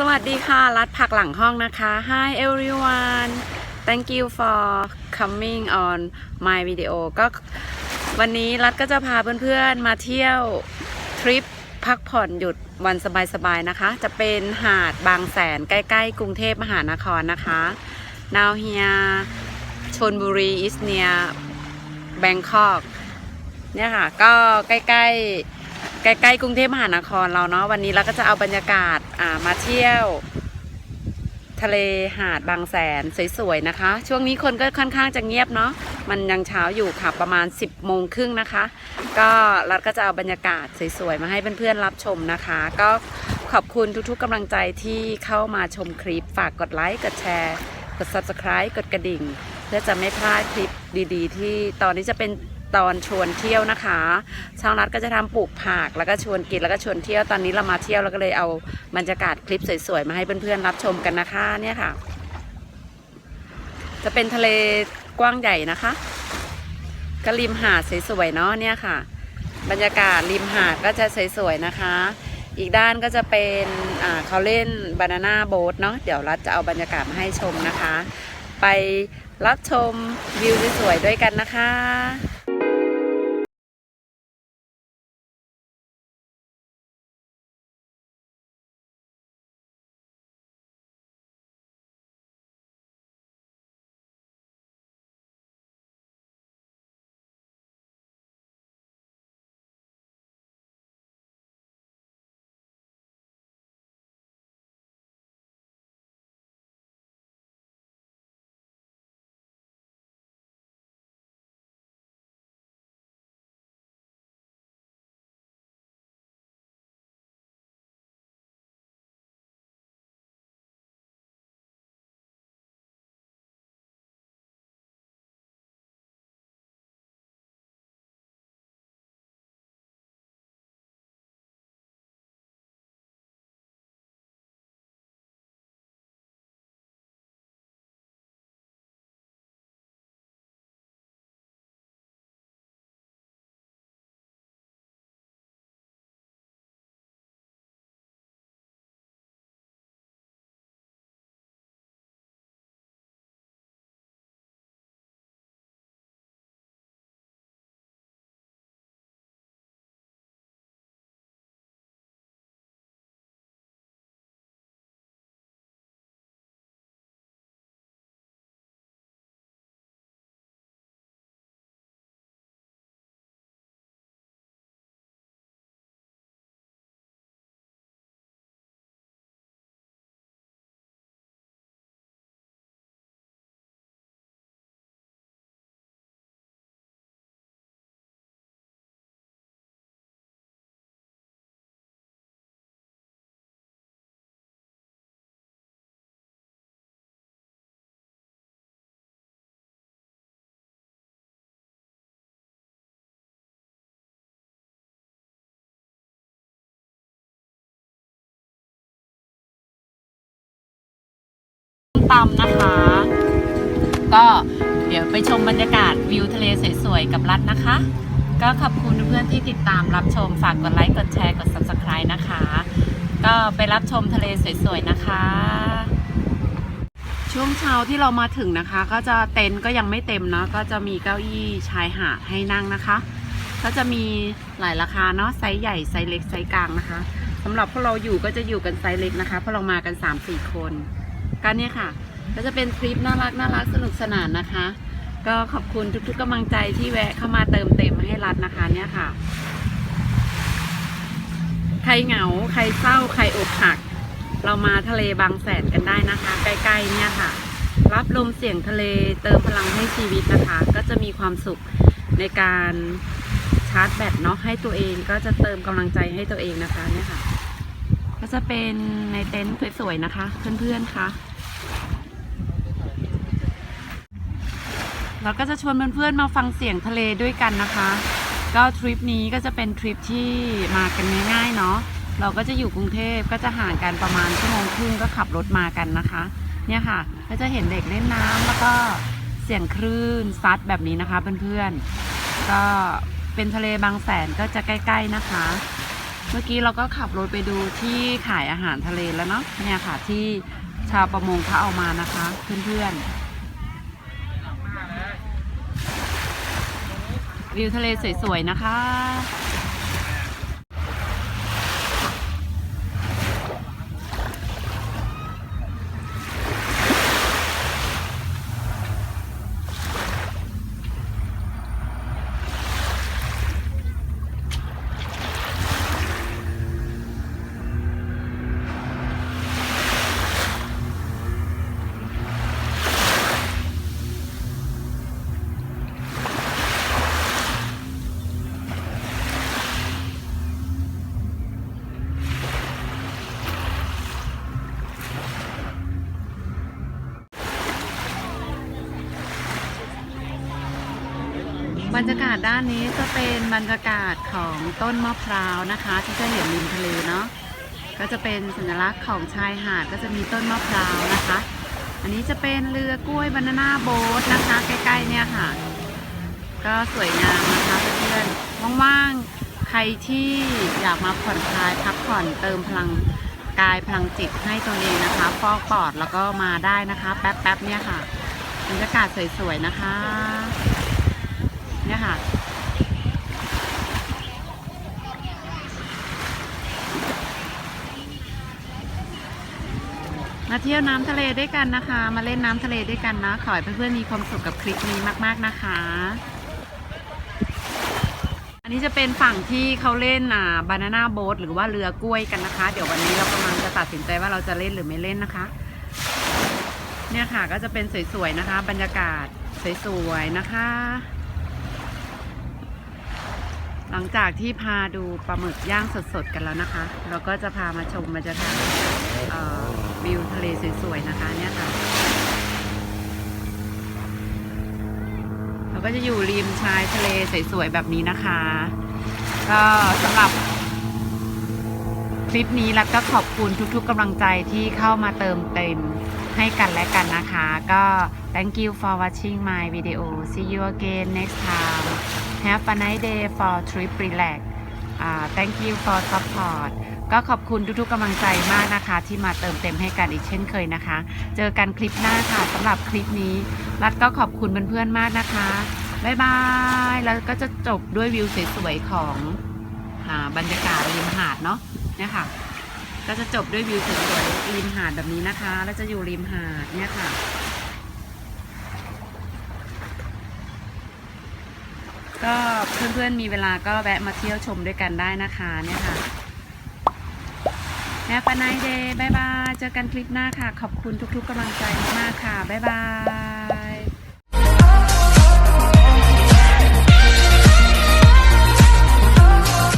สวัสดีค่ะ รัดผักหลังห้องนะคะ Hi everyone thank you for coming on my video ก็วันนี้รัดก็จะพาเพื่อนๆมาเที่ยวทริปพักผ่อนหยุดวันสบายๆนะคะ จะเป็นหาดบางแสนใกล้ๆ กรุงเทพมหานครนะคะ now here ชนบุรี is near Bangkok เนี่ยค่ะ ก็ใกล้ๆ ใกล้ๆกรุงเทพมหานครเราเนาะวันนี้เราก็จะเอาบรรยากาศามาเที่ยว ทะเลหาดบางแสนสวยๆนะคะ ช่วงนี้คนก็ค่อนข้างจะเงียบเนาะมันยังเช้าอยู่ค่ะประมาณ 10โมงครึ่งนะคะ ก็รัฐก็จะเอาบรรยากาศสวยๆมาให้เพื่อนๆรับชมนะคะ ก็ขอบคุณทุกๆกำลังใจที่เข้ามาชมคลิปฝากกดไลค์กดแชร์ กด subscribe กดกระดิ่ง เพื่อจะไม่พลาดคลิปดีๆ ที่ตอนนี้จะเป็น ตอนชวนเที่ยวนะคะช่างรัฐก็จะทำปลูกผักแล้วก็ชวนกินแล้วก็ชวนเที่ยวตอนนี้เรามาเที่ยวแล้วก็เลยเอาบรรยากาศคลิปสวยๆมาให้เพื่อนๆรับชมกันนะคะเนี่ยค่ะ จะเป็นทะเลกว้างใหญ่นะคะก็ริมหาดสวยๆเนาะเนี่ยค่ะ บรรยากาศริมหาดก็จะสวยๆนะคะ อีกด้านก็จะเป็นเขาเล่นบานาน่าโบ๊ทเนาะเดี๋ยวรัฐจะเอาบรรยากาศมาให้ชมนะคะ ไปรับชมวิวสวยๆด้วยกันนะคะ ตำนะคะ ก็เดี๋ยวไปชมบรรยากาศวิวทะเลสวยๆกับรัฐนะคะ ก็ขอบคุณเพื่อนที่ติดตามรับชมฝากกดไลค์กดแชร์กด subscribe นะคะ ก็ไปรับชมทะเลสวยๆนะคะ ช่วงเช้าที่เรามาถึงนะคะ ก็จะเต็นท์ก็ยังไม่เต็มเนาะก็จะมีเก้าอี้ชายหาดให้นั่งนะคะ ก็จะมีหลายราคาเนาะไซส์ใหญ่ไซส์เล็กไซส์กลางนะคะสำหรับพวกเราอยู่ก็จะอยู่กันไซส์เล็กนะคะเพราะเรามากัน 3-4 คน ก็เนี่ยค่ะ ก็จะเป็นทริปน่ารักน่ารักสนุกสนานนะคะ ก็ขอบคุณทุกๆกำลังใจที่แวะเข้ามาเติมเต็มให้รัฐนะคะเนี่ยค่ะ ใครเหงาใครเศร้าใครอกหัก เรามาทะเลบางแสนกันได้นะคะ ใกล้ๆเนี่ยค่ะ รับลมเสียงทะเลเติมพลังให้ชีวิตนะคะ ก็จะมีความสุขในการชาร์จแบตเนาะให้ตัวเองก็จะเติมกำลังใจให้ตัวเองนะคะเนี่ยค่ะ ก็จะเป็นในเต็นท์สวยๆนะคะ เพื่อนๆคะ เราก็จะชวนเพื่อนๆมาฟังเสียงทะเลด้วยกันนะคะ ก็ทริปนี้ก็จะเป็นทริปที่มากันง่ายๆเนาะเราก็จะอยู่กรุงเทพก็จะห่างกันประมาณชั่วโมงครึ่งก็ขับรถมากันนะคะ เนี่ยค่ะ ก็จะเห็นเด็กเล่นน้ำแล้วก็เสียงคลื่นซัดแบบนี้นะคะเพื่อนๆก็เป็นทะเลบางแสนก็จะใกล้ ๆนะคะ เมื่อกี้เราก็ขับรถไปดูที่ขายอาหารทะเลแล้วเนาะเนี่ยค่ะที่ชาวประมงเขาเอามานะคะ เพื่อนๆ วิวทะเลสวยๆนะคะ บรรยากาศด้านนี้จะเป็นบรรยากาศของต้นมะพร้าวนะคะ ที่จะเห็นริมทะเลเนาะก็จะเป็นสัญลักษณ์ของชายหาดก็จะมีต้นมะพร้าวนะคะ อันนี้จะเป็นเรือกล้วยบานาน่าโบ๊ทนะคะ ใกล้ๆเนี่ยค่ะ ก็สวยงามนะคะเพื่อนๆว่างๆใครที่อยากมาผ่อนคลายพักผ่อนเติมพลังกายพลังจิตให้ตัวเองนะคะฟอกปอดแล้วก็มาได้นะคะ แป๊บๆเนี่ยค่ะบรรยากาศสวยๆนะคะ นี่ยค่ะมาเที่ยวน้ำทะเลด้วยกันนะคะ มาเล่นน้ำทะเลด้วยกันนะ ขอให้เพื่อนๆมีความสุขกับคลิปนี้มากๆนะคะ อันนี้จะเป็นฝั่งที่เขาเล่นอ่าบานาน่าโบ๊ทหรือว่าเรือกล้วยกันนะคะ เดี๋ยววันนี้เรากำลังจะตัดสินใจว่าเราจะเล่นหรือไม่เล่นนะคะ เนี่ยค่ะก็จะเป็นสวยๆนะคะ บรรยากาศสวยๆนะคะ ลังจากที่พาดูปลาหมึกย่างสดๆกันแล้วนะคะ เราก็จะพามาชมบรรยากาศเอ่อวิวทะเลสวยๆนะคะเนี่ยค่ะ เราก็จะอยู่ริมชายทะเลสวยๆแบบนี้นะคะ ก็สำหรับคลิปนี้รัฐก็ขอบคุณทุกๆกำลังใจที่เข้ามาเติมเต็ม ให้กันและกันนะคะ ก็ thank you for watching my video see you again next time have a nice day for trip relax อ่า thank you for support ก็ขอบคุณทุกๆกำลังใจมากนะคะ ที่มาเติมเต็มให้กันอีกเช่นเคยนะคะ เจอกันคลิปหน้าค่ะสำหรับคลิปนี้ รัฐก็ขอบคุณเพื่อนๆมากนะคะบ๊ายบาย แล้วก็จะจบด้วยวิวสวยๆของอาบรรยากาศริมหาดเนาะเนี่ยค่ะ ก็จะจบด้วยวิวสวยๆริมหาดแบบนี้นะคะ แล้วจะอยู่ริมหาดเนี่ยค่ะ ก็เพื่อนๆมีเวลาก็แวะมาเที่ยวชมด้วยกันได้นะคะเนี่ยค่ะแฮปปี้ไนเดย์บายบาย เจอกันคลิปหน้าค่ะ ขอบคุณทุกๆกำลังใจมากๆค่ะ บ๊ายบาย